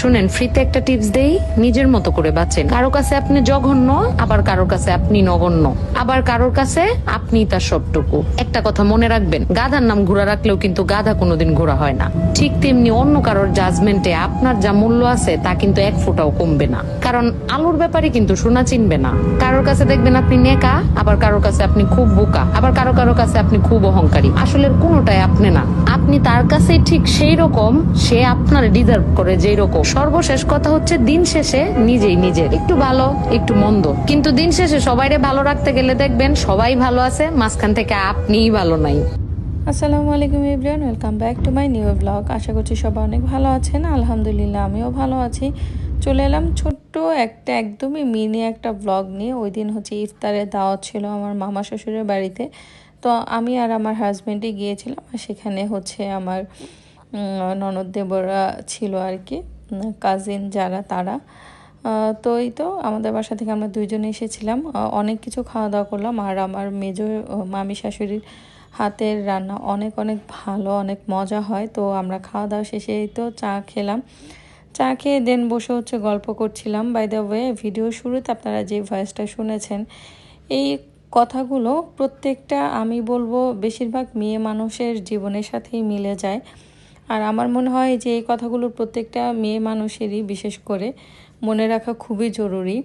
শুনেন ফ্রিতে একটা টিপস দেই, নিজের মতো করে বাঁচেন। কারও কাছে আপনি জঘন্য, আবার কারোর কাছে আপনি নগণ্য। আবার কারোর কাছে আপনি তার সবটুকু। একটা কথা মনে রাখবেন, গাধার নাম ঘোরা রাখলেও কিন্তু গাধা কোনোদিন ঘোরা হয় না। ঠিক তেমনি অন্য কারোর জাজমেন্টে আপনার যা মূল্য আছে, তা কিন্তু এক ফোঁটাও কমবে না। কারণ আলোর ব্যাপারে কিন্তু সোনা চিনবে না। কারোর কাছে দেখবেন আপনি নেকা, আবার কারোর কাছে আপনি খুব বোকা, আবার কারও কারও কাছে আপনি খুব অহংকারী। আসলে কোনোটাই আপনি না। আপনি তার কাছে ঠিক সেই রকম, সে আপনার ডিজার্ভ করে যেই রকম। সর্বশেষ কথা হচ্ছে দিন শেষে নিজেই নিজের। একটু ভালো, একটু মন্দ। কিন্তু দিন শেষে সবাইরে ভালো রাখতে গেলে দেখবেন সবাই ভালো আছে, মাঝখান থেকে আপনিই ভালো নাই। আসসালামু আলাইকুম everyone, welcome back to my new blog. আশা করছি সবাই অনেক ভালো আছেন। আলহামদুলিল্লাহ, আমিও ভালো আছি। চলে এলাম ছোট্ট একটা একদমই মিনি একটা ব্লগ নিয়ে। ওই দিন হচ্ছে ইফতারের দাওয়াত ছিল আমার মামা শ্বশুরের বাড়িতে। তো আমি আর আমার হাজব্যান্ডই গিয়েছিলাম সেখানে হচ্ছে আমার ননদ দেবরা ছিল আর কি। কাজিন যারা, তারা। তো এই তো আমাদের বাসা থেকে আমরা দুইজনে এসেছিলাম। অনেক কিছু খাওয়া দাওয়া করলাম। আর আমার মেজো, মামি শাশুড়ির হাতের রান্না অনেক অনেক ভালো, অনেক মজা হয়। তো আমরা খাওয়া দাওয়া শেষে তো চা খেলাম। চা খেয়ে দেন বসে হচ্ছে গল্প করছিলাম। বাই দ্য ওয়ে ভিডিও শুরুতে আপনারা যে ভয়েসটা শুনেছেন, এই কথাগুলো প্রত্যেকটা আমি বলব, বেশিরভাগ মেয়ে মানুষের জীবনের সাথেই মিলে যায়। আর আমার মনে হয় যে এই কথাগুলো প্রত্যেকটা মেয়ে মানুষেরই, বিশেষ করে মনে রাখা খুবই জরুরি।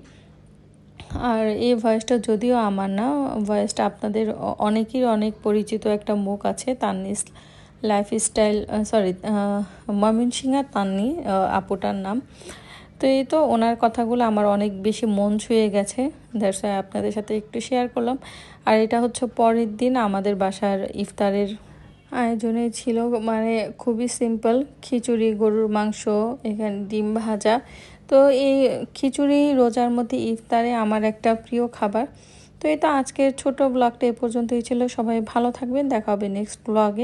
আর এই ভয়েসটা যদিও আমার না ভয়েসটা আপনাদের অ- অনেকেরই অনেক পরিচিত একটা মুখ আছে, তান্নিস লাইফ স্টাইল সরি ময়মনসিংহা তান্নি আপুটার নাম। তো এই তো ওনার কথাগুলো আমার অনেক বেশি মন ছুঁয়ে গেছে দ্যাটস আপনাদের সাথে একটু শেয়ার করলাম। আর এটা হচ্ছে পরের দিন আমাদের বাসার ইফতারের আয়োজনে ছিল মানে খুবই সিম্পল খিচুড়ি, গরুর মাংস, এখানে ডিম ভাজা। তো এই খিচুড়ি রোজার মধ্যে ইফতারে আমার একটা প্রিয় খাবার। তো এটা আজকের ছোট ব্লগটা এ পর্যন্তই ছিল। সবাই ভালো থাকবেন। দেখা হবে নেক্সট ব্লগে